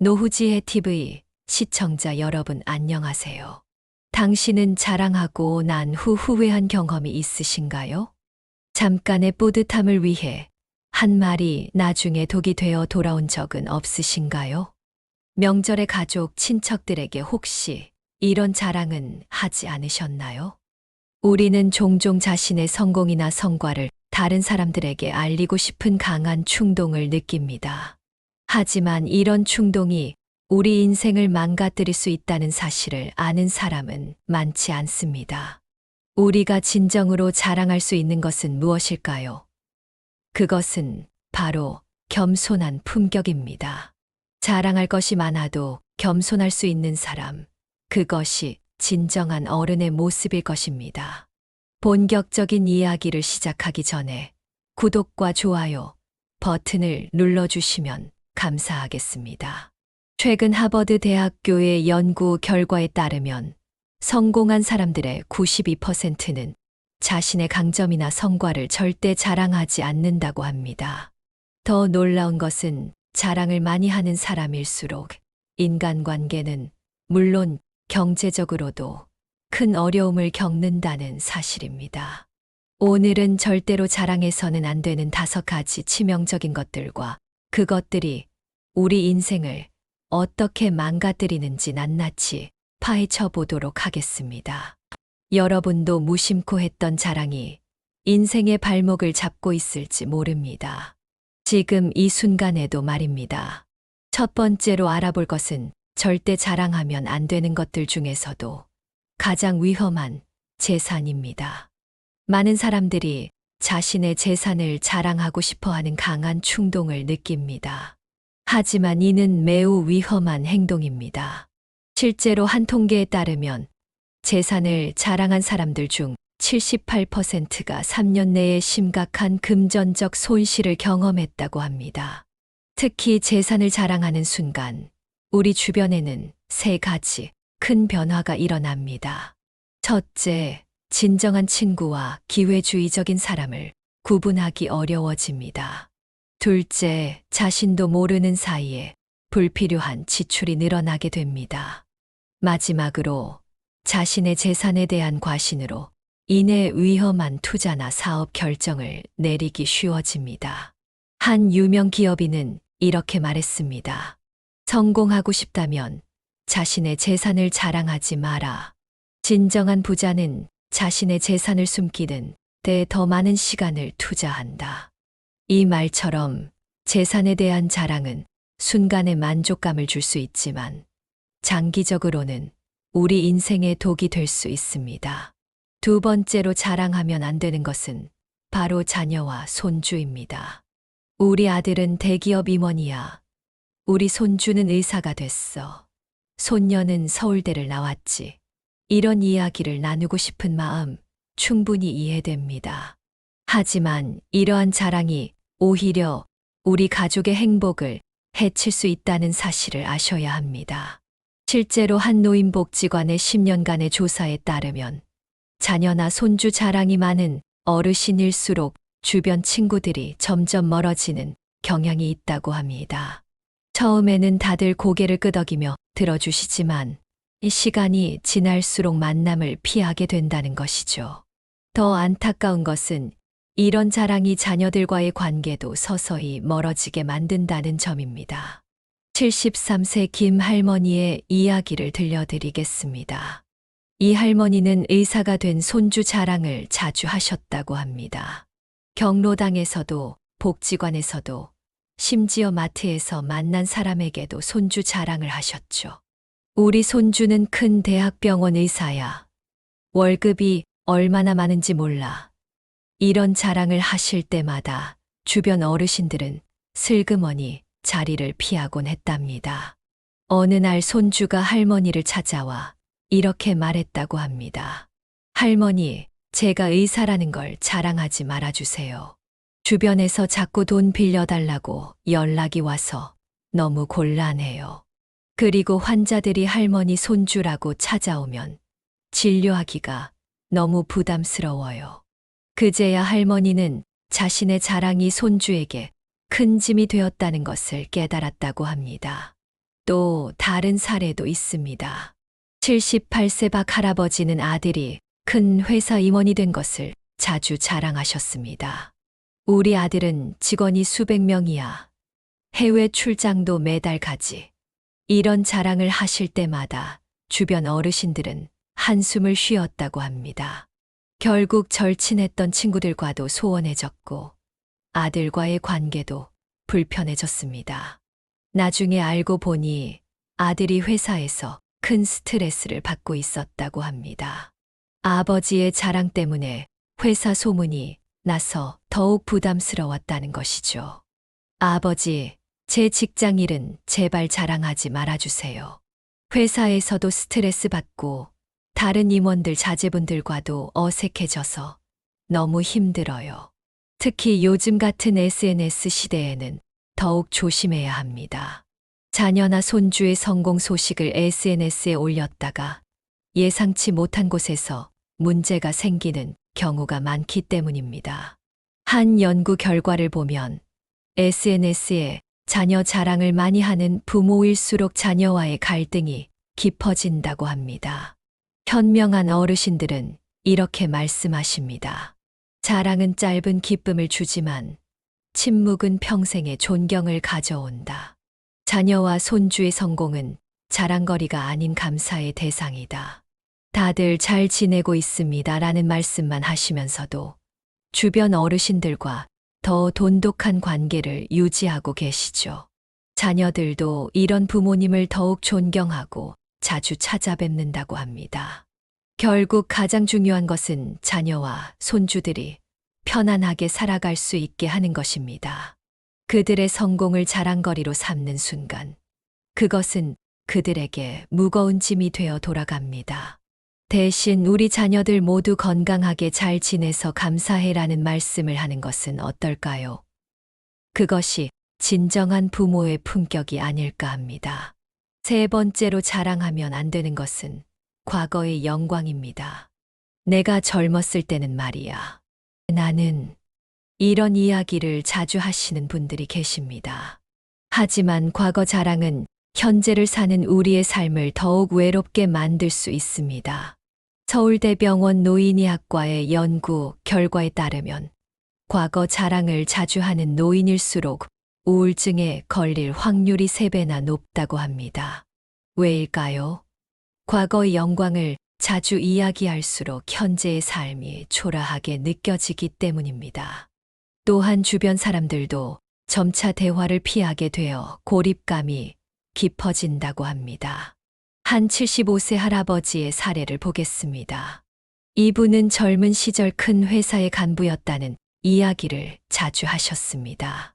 노후지혜 TV 시청자 여러분 안녕하세요. 당신은 자랑하고 난 후 후회한 경험이 있으신가요? 잠깐의 뿌듯함을 위해 한 말이 나중에 독이 되어 돌아온 적은 없으신가요? 명절에 가족, 친척들에게 혹시 이런 자랑은 하지 않으셨나요? 우리는 종종 자신의 성공이나 성과를 다른 사람들에게 알리고 싶은 강한 충동을 느낍니다. 하지만 이런 충동이 우리 인생을 망가뜨릴 수 있다는 사실을 아는 사람은 많지 않습니다. 우리가 진정으로 자랑할 수 있는 것은 무엇일까요? 그것은 바로 겸손한 품격입니다. 자랑할 것이 많아도 겸손할 수 있는 사람, 그것이 진정한 어른의 모습일 것입니다. 본격적인 이야기를 시작하기 전에 구독과 좋아요 버튼을 눌러주시면 감사하겠습니다. 최근 하버드 대학교의 연구 결과에 따르면 성공한 사람들의 92%는 자신의 강점이나 성과를 절대 자랑하지 않는다고 합니다. 더 놀라운 것은 자랑을 많이 하는 사람일수록 인간관계는 물론 경제적으로도 큰 어려움을 겪는다는 사실입니다. 오늘은 절대로 자랑해서는 안 되는 다섯 가지 치명적인 것들과 그것들이 우리 인생을 어떻게 망가뜨리는지 낱낱이 파헤쳐 보도록 하겠습니다. 여러분도 무심코 했던 자랑이 인생의 발목을 잡고 있을지 모릅니다. 지금 이 순간에도 말입니다. 첫 번째로 알아볼 것은 절대 자랑하면 안 되는 것들 중에서도 가장 위험한 재산입니다. 많은 사람들이 자신의 재산을 자랑하고 싶어 하는 강한 충동을 느낍니다. 하지만 이는 매우 위험한 행동입니다. 실제로 한 통계에 따르면 재산을 자랑한 사람들 중 78%가 3년 내에 심각한 금전적 손실을 경험했다고 합니다. 특히 재산을 자랑하는 순간 우리 주변에는 세 가지 큰 변화가 일어납니다. 첫째, 진정한 친구와 기회주의적인 사람을 구분하기 어려워집니다. 둘째, 자신도 모르는 사이에 불필요한 지출이 늘어나게 됩니다. 마지막으로 자신의 재산에 대한 과신으로 인해 위험한 투자나 사업 결정을 내리기 쉬워집니다. 한 유명 기업인은 이렇게 말했습니다. 성공하고 싶다면 자신의 재산을 자랑하지 마라. 진정한 부자는 자신의 재산을 숨기는 데 더 많은 시간을 투자한다. 이 말처럼 재산에 대한 자랑은 순간의 만족감을 줄 수 있지만 장기적으로는 우리 인생의 독이 될 수 있습니다. 두 번째로 자랑하면 안 되는 것은 바로 자녀와 손주입니다. 우리 아들은 대기업 임원이야. 우리 손주는 의사가 됐어. 손녀는 서울대를 나왔지. 이런 이야기를 나누고 싶은 마음 충분히 이해됩니다. 하지만 이러한 자랑이 오히려 우리 가족의 행복을 해칠 수 있다는 사실을 아셔야 합니다. 실제로 한 노인복지관의 10년간의 조사에 따르면 자녀나 손주 자랑이 많은 어르신일수록 주변 친구들이 점점 멀어지는 경향이 있다고 합니다. 처음에는 다들 고개를 끄덕이며 들어주시지만 이 시간이 지날수록 만남을 피하게 된다는 것이죠. 더 안타까운 것은 이런 자랑이 자녀들과의 관계도 서서히 멀어지게 만든다는 점입니다. 73세 김 할머니의 이야기를 들려드리겠습니다. 이 할머니는 의사가 된 손주 자랑을 자주 하셨다고 합니다. 경로당에서도 복지관에서도 심지어 마트에서 만난 사람에게도 손주 자랑을 하셨죠. 우리 손주는 큰 대학병원 의사야. 월급이 얼마나 많은지 몰라. 이런 자랑을 하실 때마다 주변 어르신들은 슬그머니 자리를 피하곤 했답니다. 어느 날 손주가 할머니를 찾아와 이렇게 말했다고 합니다. 할머니, 제가 의사라는 걸 자랑하지 말아주세요. 주변에서 자꾸 돈 빌려달라고 연락이 와서 너무 곤란해요. 그리고 환자들이 할머니 손주라고 찾아오면 진료하기가 너무 부담스러워요. 그제야 할머니는 자신의 자랑이 손주에게 큰 짐이 되었다는 것을 깨달았다고 합니다. 또 다른 사례도 있습니다. 78세 박 할아버지는 아들이 큰 회사 임원이 된 것을 자주 자랑하셨습니다. 우리 아들은 직원이 수백 명이야. 해외 출장도 매달 가지. 이런 자랑을 하실 때마다 주변 어르신들은 한숨을 쉬었다고 합니다. 결국 절친했던 친구들과도 소원해졌고 아들과의 관계도 불편해졌습니다. 나중에 알고 보니 아들이 회사에서 큰 스트레스를 받고 있었다고 합니다. 아버지의 자랑 때문에 회사 소문이 나서 더욱 부담스러웠다는 것이죠. 아버지, 제 직장 일은 제발 자랑하지 말아주세요. 회사에서도 스트레스 받고 다른 임원들 자제분들과도 어색해져서 너무 힘들어요. 특히 요즘 같은 SNS 시대에는 더욱 조심해야 합니다. 자녀나 손주의 성공 소식을 SNS에 올렸다가 예상치 못한 곳에서 문제가 생기는 경우가 많기 때문입니다. 한 연구 결과를 보면 SNS에 자녀 자랑을 많이 하는 부모일수록 자녀와의 갈등이 깊어진다고 합니다. 현명한 어르신들은 이렇게 말씀하십니다. 자랑은 짧은 기쁨을 주지만 침묵은 평생의 존경을 가져온다. 자녀와 손주의 성공은 자랑거리가 아닌 감사의 대상이다. 다들 잘 지내고 있습니다. 라는 말씀만 하시면서도 주변 어르신들과 더 돈독한 관계를 유지하고 계시죠. 자녀들도 이런 부모님을 더욱 존경하고 자주 찾아뵙는다고 합니다. 결국 가장 중요한 것은 자녀와 손주들이 편안하게 살아갈 수 있게 하는 것입니다. 그들의 성공을 자랑거리로 삼는 순간, 그것은 그들에게 무거운 짐이 되어 돌아갑니다. 대신 우리 자녀들 모두 건강하게 잘 지내서 감사해라는 말씀을 하는 것은 어떨까요? 그것이 진정한 부모의 품격이 아닐까 합니다. 세 번째로 자랑하면 안 되는 것은 과거의 영광입니다. 내가 젊었을 때는 말이야. 나는 이런 이야기를 자주 하시는 분들이 계십니다. 하지만 과거 자랑은 현재를 사는 우리의 삶을 더욱 외롭게 만들 수 있습니다. 서울대병원 노인의학과의 연구 결과에 따르면 과거 자랑을 자주 하는 노인일수록 우울증에 걸릴 확률이 3배나 높다고 합니다. 왜일까요? 과거의 영광을 자주 이야기할수록 현재의 삶이 초라하게 느껴지기 때문입니다. 또한 주변 사람들도 점차 대화를 피하게 되어 고립감이 깊어진다고 합니다. 한 75세 할아버지의 사례를 보겠습니다. 이분은 젊은 시절 큰 회사의 간부였다는 이야기를 자주 하셨습니다.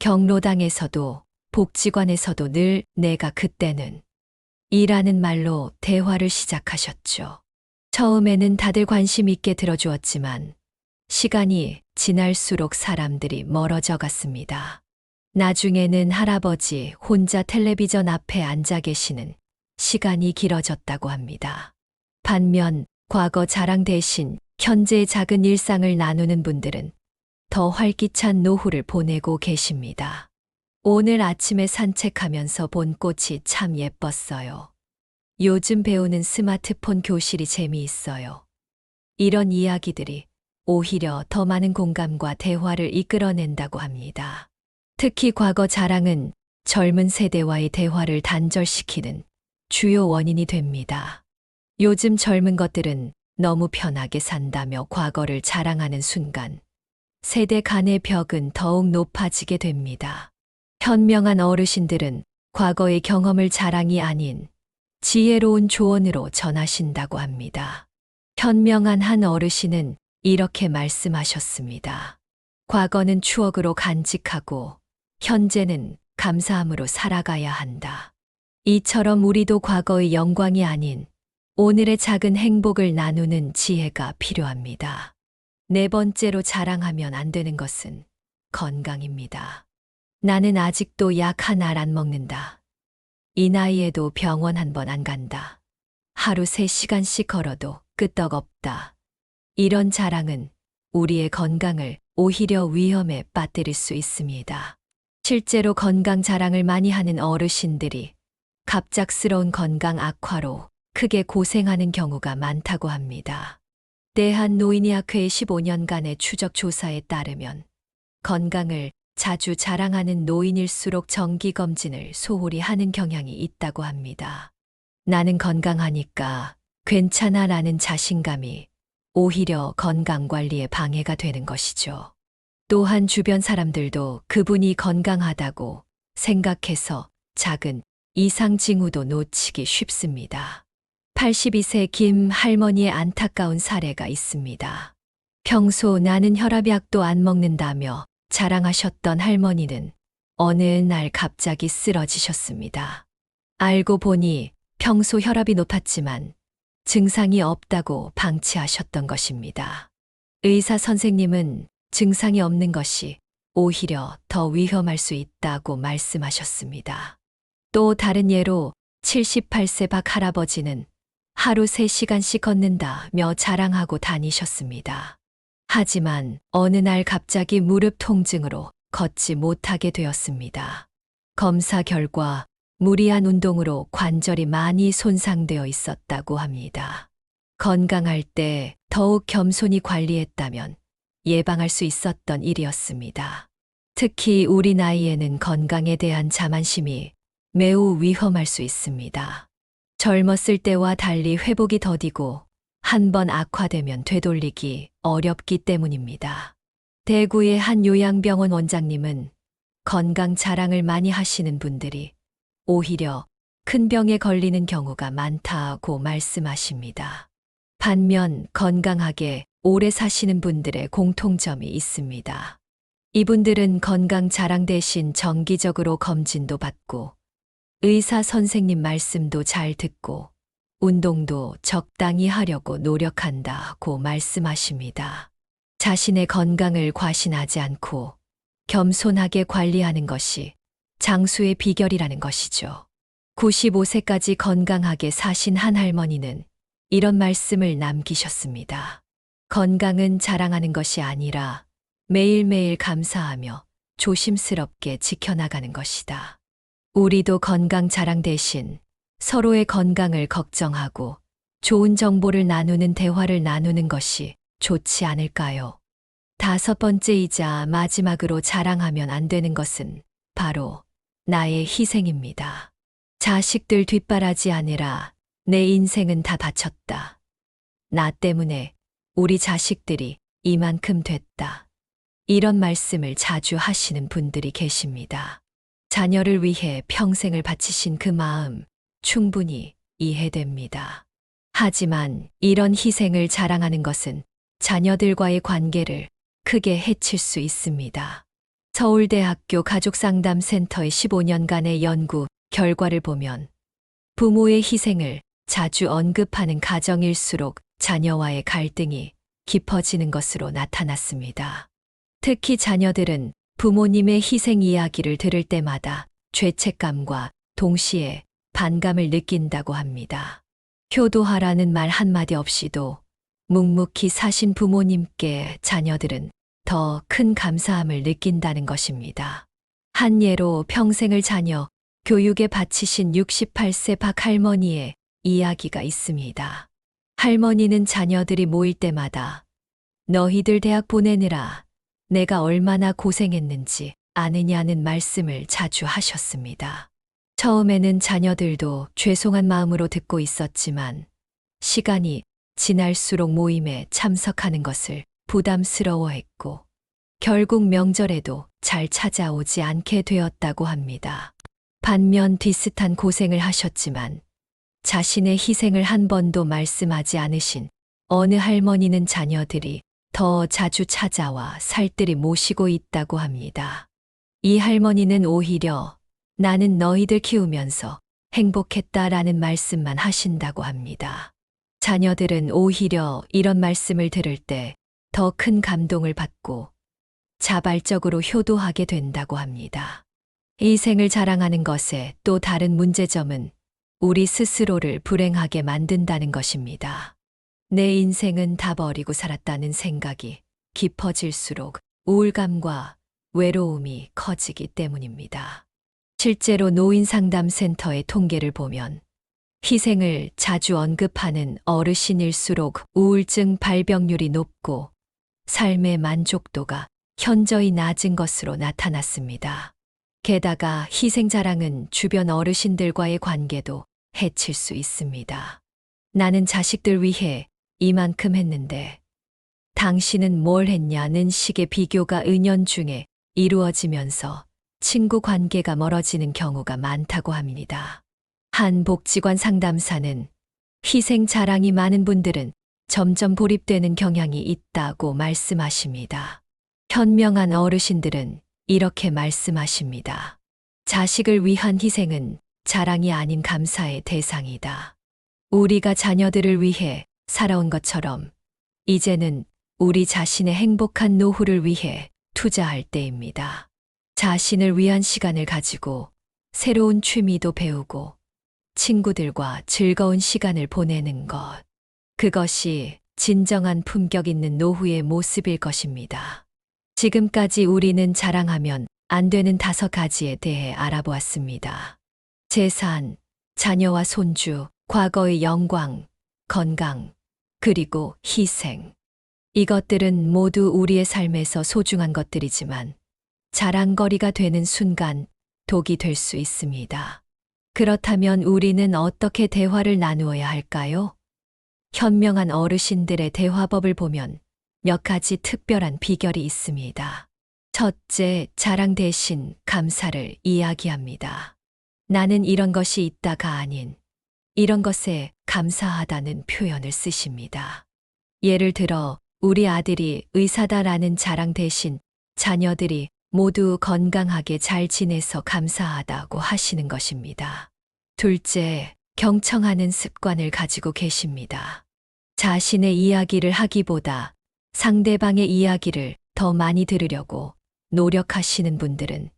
경로당에서도 복지관에서도 늘 내가 그때는 이라는 말로 대화를 시작하셨죠. 처음에는 다들 관심 있게 들어주었지만 시간이 지날수록 사람들이 멀어져 갔습니다. 나중에는 할아버지 혼자 텔레비전 앞에 앉아 계시는 시간이 길어졌다고 합니다. 반면 과거 자랑 대신 현재의 작은 일상을 나누는 분들은 더 활기찬 노후를 보내고 계십니다. 오늘 아침에 산책하면서 본 꽃이 참 예뻤어요. 요즘 배우는 스마트폰 교실이 재미있어요. 이런 이야기들이 오히려 더 많은 공감과 대화를 이끌어낸다고 합니다. 특히 과거 자랑은 젊은 세대와의 대화를 단절시키는 주요 원인이 됩니다. 요즘 젊은 것들은 너무 편하게 산다며 과거를 자랑하는 순간 세대 간의 벽은 더욱 높아지게 됩니다. 현명한 어르신들은 과거의 경험을 자랑이 아닌 지혜로운 조언으로 전하신다고 합니다. 현명한 한 어르신은 이렇게 말씀하셨습니다. 과거는 추억으로 간직하고 현재는 감사함으로 살아가야 한다. 이처럼 우리도 과거의 영광이 아닌 오늘의 작은 행복을 나누는 지혜가 필요합니다. 네 번째로 자랑하면 안 되는 것은 건강입니다. 나는 아직도 약 한 알 안 먹는다. 이 나이에도 병원 한 번 안 간다. 하루 세 시간씩 걸어도 끄떡없다. 이런 자랑은 우리의 건강을 오히려 위험에 빠뜨릴 수 있습니다. 실제로 건강 자랑을 많이 하는 어르신들이 갑작스러운 건강 악화로 크게 고생하는 경우가 많다고 합니다. 대한노인의학회 15년간의 추적 조사에 따르면 건강을 자주 자랑하는 노인일수록 정기검진을 소홀히 하는 경향이 있다고 합니다. 나는 건강하니까 괜찮아 라는 자신감이 오히려 건강관리에 방해가 되는 것이죠. 또한 주변 사람들도 그분이 건강하다고 생각해서 작은 이상 징후도 놓치기 쉽습니다. 82세 김 할머니의 안타까운 사례가 있습니다. 평소 나는 혈압약도 안 먹는다며 자랑하셨던 할머니는 어느 날 갑자기 쓰러지셨습니다. 알고 보니 평소 혈압이 높았지만 증상이 없다고 방치하셨던 것입니다. 의사 선생님은 증상이 없는 것이 오히려 더 위험할 수 있다고 말씀하셨습니다. 또 다른 예로 78세 박 할아버지는 하루 3시간씩 걷는다며 자랑하고 다니셨습니다. 하지만 어느 날 갑자기 무릎 통증으로 걷지 못하게 되었습니다. 검사 결과 무리한 운동으로 관절이 많이 손상되어 있었다고 합니다. 건강할 때 더욱 겸손히 관리했다면 예방할 수 있었던 일이었습니다. 특히 우리 나이에는 건강에 대한 자만심이 매우 위험할 수 있습니다. 젊었을 때와 달리 회복이 더디고 한 번 악화되면 되돌리기 어렵기 때문입니다. 대구의 한 요양병원 원장님은 건강 자랑을 많이 하시는 분들이 오히려 큰 병에 걸리는 경우가 많다고 말씀하십니다. 반면 건강하게 오래 사시는 분들의 공통점이 있습니다. 이분들은 건강 자랑 대신 정기적으로 검진도 받고 의사 선생님 말씀도 잘 듣고 운동도 적당히 하려고 노력한다고 말씀하십니다. 자신의 건강을 과신하지 않고 겸손하게 관리하는 것이 장수의 비결이라는 것이죠. 95세까지 건강하게 사신 한 할머니는 이런 말씀을 남기셨습니다. 건강은 자랑하는 것이 아니라 매일매일 감사하며 조심스럽게 지켜나가는 것이다. 우리도 건강 자랑 대신 서로의 건강을 걱정하고 좋은 정보를 나누는 대화를 나누는 것이 좋지 않을까요? 다섯 번째이자 마지막으로 자랑하면 안 되는 것은 바로 나의 희생입니다. 자식들 뒷바라지 아니라 내 인생은 다 바쳤다. 나 때문에 우리 자식들이 이만큼 됐다. 이런 말씀을 자주 하시는 분들이 계십니다. 자녀를 위해 평생을 바치신 그 마음 충분히 이해됩니다. 하지만 이런 희생을 자랑하는 것은 자녀들과의 관계를 크게 해칠 수 있습니다. 서울대학교 가족상담센터의 15년간의 연구 결과를 보면 부모의 희생을 자주 언급하는 가정일수록 자녀와의 갈등이 깊어지는 것으로 나타났습니다. 특히 자녀들은 부모님의 희생 이야기를 들을 때마다 죄책감과 동시에 반감을 느낀다고 합니다. 효도하라는 말 한마디 없이도 묵묵히 사신 부모님께 자녀들은 더 큰 감사함을 느낀다는 것입니다. 한 예로 평생을 자녀 교육에 바치신 68세 박 할머니의 이야기가 있습니다. 할머니는 자녀들이 모일 때마다 너희들 대학 보내느라 내가 얼마나 고생했는지 아느냐는 말씀을 자주 하셨습니다. 처음에는 자녀들도 죄송한 마음으로 듣고 있었지만 시간이 지날수록 모임에 참석하는 것을 부담스러워했고 결국 명절에도 잘 찾아오지 않게 되었다고 합니다. 반면 비슷한 고생을 하셨지만 자신의 희생을 한 번도 말씀하지 않으신 어느 할머니는 자녀들이 더 자주 찾아와 살뜰히 모시고 있다고 합니다. 이 할머니는 오히려 나는 너희들 키우면서 행복했다라는 말씀만 하신다고 합니다. 자녀들은 오히려 이런 말씀을 들을 때 더 큰 감동을 받고 자발적으로 효도하게 된다고 합니다. 희생을 자랑하는 것의 또 다른 문제점은 우리 스스로를 불행하게 만든다는 것입니다. 내 인생은 다 버리고 살았다는 생각이 깊어질수록 우울감과 외로움이 커지기 때문입니다. 실제로 노인 상담 센터의 통계를 보면 희생을 자주 언급하는 어르신일수록 우울증 발병률이 높고 삶의 만족도가 현저히 낮은 것으로 나타났습니다. 게다가 희생 자랑은 주변 어르신들과의 관계도 해칠 수 있습니다. 나는 자식들 위해 이만큼 했는데 당신은 뭘 했냐는 식의 비교가 은연중에 이루어지면서 친구 관계가 멀어지는 경우가 많다고 합니다. 한 복지관 상담사는 희생 자랑이 많은 분들은 점점 고립되는 경향이 있다고 말씀하십니다. 현명한 어르신들은 이렇게 말씀하십니다. 자식을 위한 희생은 자랑이 아닌 감사의 대상이다. 우리가 자녀들을 위해 살아온 것처럼 이제는 우리 자신의 행복한 노후를 위해 투자할 때입니다. 자신을 위한 시간을 가지고 새로운 취미도 배우고 친구들과 즐거운 시간을 보내는 것. 그것이 진정한 품격 있는 노후의 모습일 것입니다. 지금까지 우리는 자랑하면 안 되는 다섯 가지에 대해 알아보았습니다. 재산, 자녀와 손주, 과거의 영광, 건강, 그리고 희생. 이것들은 모두 우리의 삶에서 소중한 것들이지만 자랑거리가 되는 순간 독이 될 수 있습니다. 그렇다면 우리는 어떻게 대화를 나누어야 할까요? 현명한 어르신들의 대화법을 보면 몇 가지 특별한 비결이 있습니다. 첫째, 자랑 대신 감사를 이야기합니다. 나는 이런 것이 있다가 아닌 이런 것에 감사하다는 표현을 쓰십니다. 예를 들어, 우리 아들이 의사다라는 자랑 대신 자녀들이 모두 건강하게 잘 지내서 감사하다고 하시는 것입니다. 둘째, 경청하는 습관을 가지고 계십니다. 자신의 이야기를 하기보다 상대방의 이야기를 더 많이 들으려고 노력하시는 분들은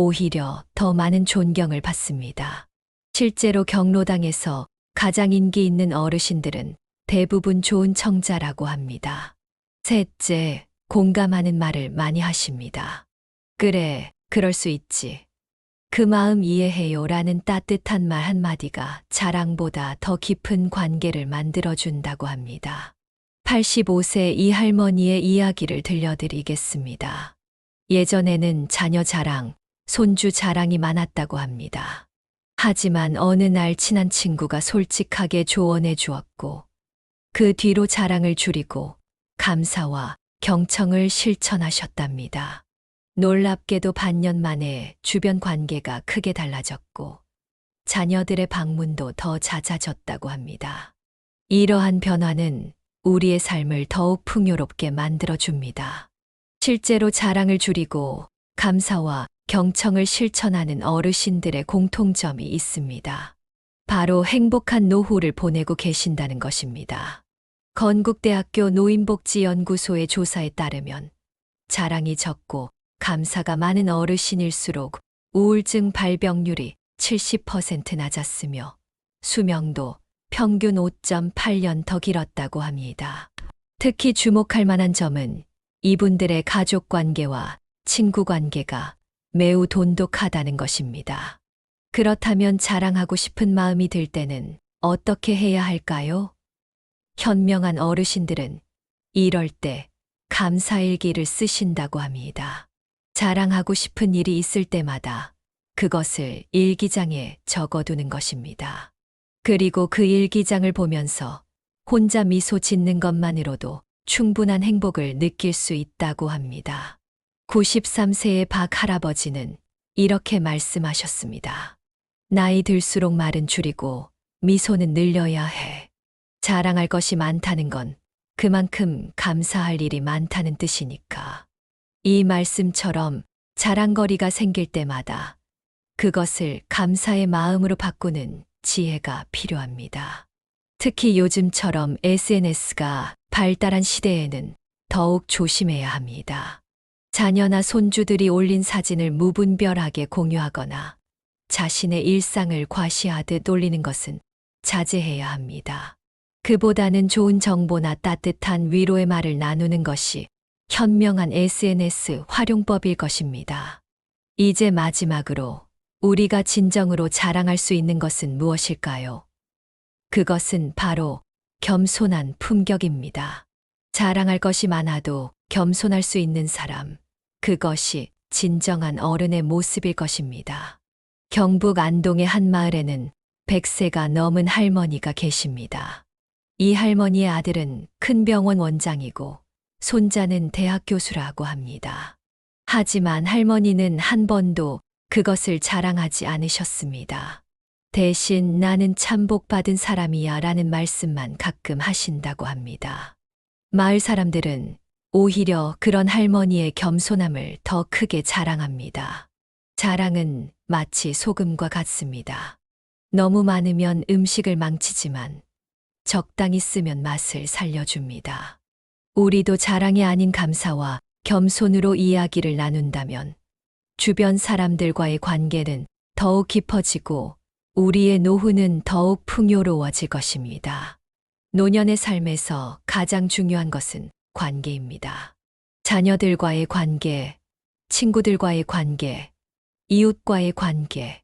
오히려 더 많은 존경을 받습니다. 실제로 경로당에서 가장 인기 있는 어르신들은 대부분 좋은 청자라고 합니다. 셋째, 공감하는 말을 많이 하십니다. 그래, 그럴 수 있지. 그 마음 이해해요 라는 따뜻한 말 한마디가 자랑보다 더 깊은 관계를 만들어준다고 합니다. 85세 이 할머니의 이야기를 들려드리겠습니다. 예전에는 자녀 자랑, 손주 자랑이 많았다고 합니다. 하지만 어느 날 친한 친구가 솔직하게 조언해 주었고, 그 뒤로 자랑을 줄이고 감사와 경청을 실천하셨답니다. 놀랍게도 반년 만에 주변 관계가 크게 달라졌고 자녀들의 방문도 더 잦아졌다고 합니다. 이러한 변화는 우리의 삶을 더욱 풍요롭게 만들어줍니다. 실제로 자랑을 줄이고 감사와 경청을 실천하는 어르신들의 공통점이 있습니다. 바로 행복한 노후를 보내고 계신다는 것입니다. 건국대학교 노인복지연구소의 조사에 따르면 자랑이 적고 감사가 많은 어르신일수록 우울증 발병률이 70% 낮았으며 수명도 평균 5.8년 더 길었다고 합니다. 특히 주목할 만한 점은 이분들의 가족 관계와 친구 관계가 매우 돈독하다는 것입니다. 그렇다면 자랑하고 싶은 마음이 들 때는 어떻게 해야 할까요? 현명한 어르신들은 이럴 때 감사일기를 쓰신다고 합니다. 자랑하고 싶은 일이 있을 때마다 그것을 일기장에 적어두는 것입니다. 그리고 그 일기장을 보면서 혼자 미소 짓는 것만으로도 충분한 행복을 느낄 수 있다고 합니다. 93세의 박 할아버지는 이렇게 말씀하셨습니다. 나이 들수록 말은 줄이고 미소는 늘려야 해. 자랑할 것이 많다는 건 그만큼 감사할 일이 많다는 뜻이니까. 이 말씀처럼 자랑거리가 생길 때마다 그것을 감사의 마음으로 바꾸는 지혜가 필요합니다. 특히 요즘처럼 SNS가 발달한 시대에는 더욱 조심해야 합니다. 자녀나 손주들이 올린 사진을 무분별하게 공유하거나 자신의 일상을 과시하듯 올리는 것은 자제해야 합니다. 그보다는 좋은 정보나 따뜻한 위로의 말을 나누는 것이 현명한 SNS 활용법일 것입니다. 이제 마지막으로 우리가 진정으로 자랑할 수 있는 것은 무엇일까요? 그것은 바로 겸손한 품격입니다. 자랑할 것이 많아도 겸손할 수 있는 사람, 그것이 진정한 어른의 모습일 것입니다. 경북 안동의 한 마을에는 100세가 넘은 할머니가 계십니다. 이 할머니의 아들은 큰 병원 원장이고 손자는 대학 교수라고 합니다. 하지만 할머니는 한 번도 그것을 자랑하지 않으셨습니다. 대신 나는 참복받은 사람이야 라는 말씀만 가끔 하신다고 합니다. 마을 사람들은 오히려 그런 할머니의 겸손함을 더 크게 자랑합니다. 자랑은 마치 소금과 같습니다. 너무 많으면 음식을 망치지만 적당히 쓰면 맛을 살려줍니다. 우리도 자랑이 아닌 감사와 겸손으로 이야기를 나눈다면 주변 사람들과의 관계는 더욱 깊어지고 우리의 노후는 더욱 풍요로워질 것입니다. 노년의 삶에서 가장 중요한 것은 관계입니다. 자녀들과의 관계, 친구들과의 관계, 이웃과의 관계.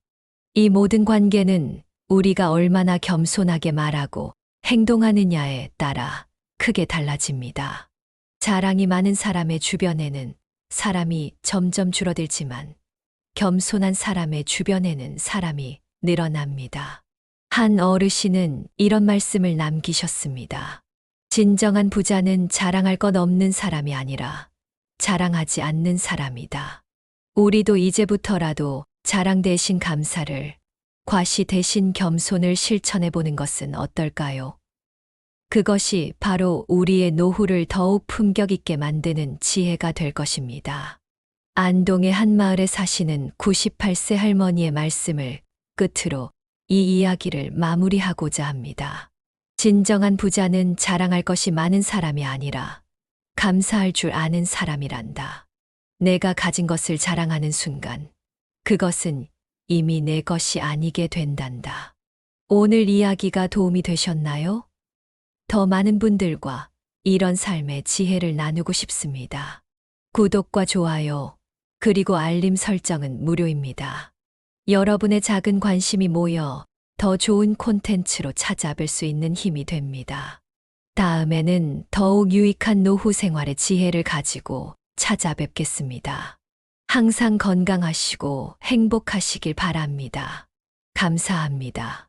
이 모든 관계는 우리가 얼마나 겸손하게 말하고 행동하느냐에 따라 크게 달라집니다. 자랑이 많은 사람의 주변에는 사람이 점점 줄어들지만 겸손한 사람의 주변에는 사람이 늘어납니다. 한 어르신은 이런 말씀을 남기셨습니다. 진정한 부자는 자랑할 것 없는 사람이 아니라 자랑하지 않는 사람이다. 우리도 이제부터라도 자랑 대신 감사를, 과시 대신 겸손을 실천해 보는 것은 어떨까요? 그것이 바로 우리의 노후를 더욱 품격 있게 만드는 지혜가 될 것입니다. 안동의 한 마을에 사시는 98세 할머니의 말씀을 끝으로 이 이야기를 마무리하고자 합니다. 진정한 부자는 자랑할 것이 많은 사람이 아니라 감사할 줄 아는 사람이란다. 내가 가진 것을 자랑하는 순간 그것은 이미 내 것이 아니게 된단다. 오늘 이야기가 도움이 되셨나요? 더 많은 분들과 이런 삶의 지혜를 나누고 싶습니다. 구독과 좋아요, 그리고 알림 설정은 무료입니다. 여러분의 작은 관심이 모여 더 좋은 콘텐츠로 찾아뵐 수 있는 힘이 됩니다. 다음에는 더욱 유익한 노후 생활의 지혜를 가지고 찾아뵙겠습니다. 항상 건강하시고 행복하시길 바랍니다. 감사합니다.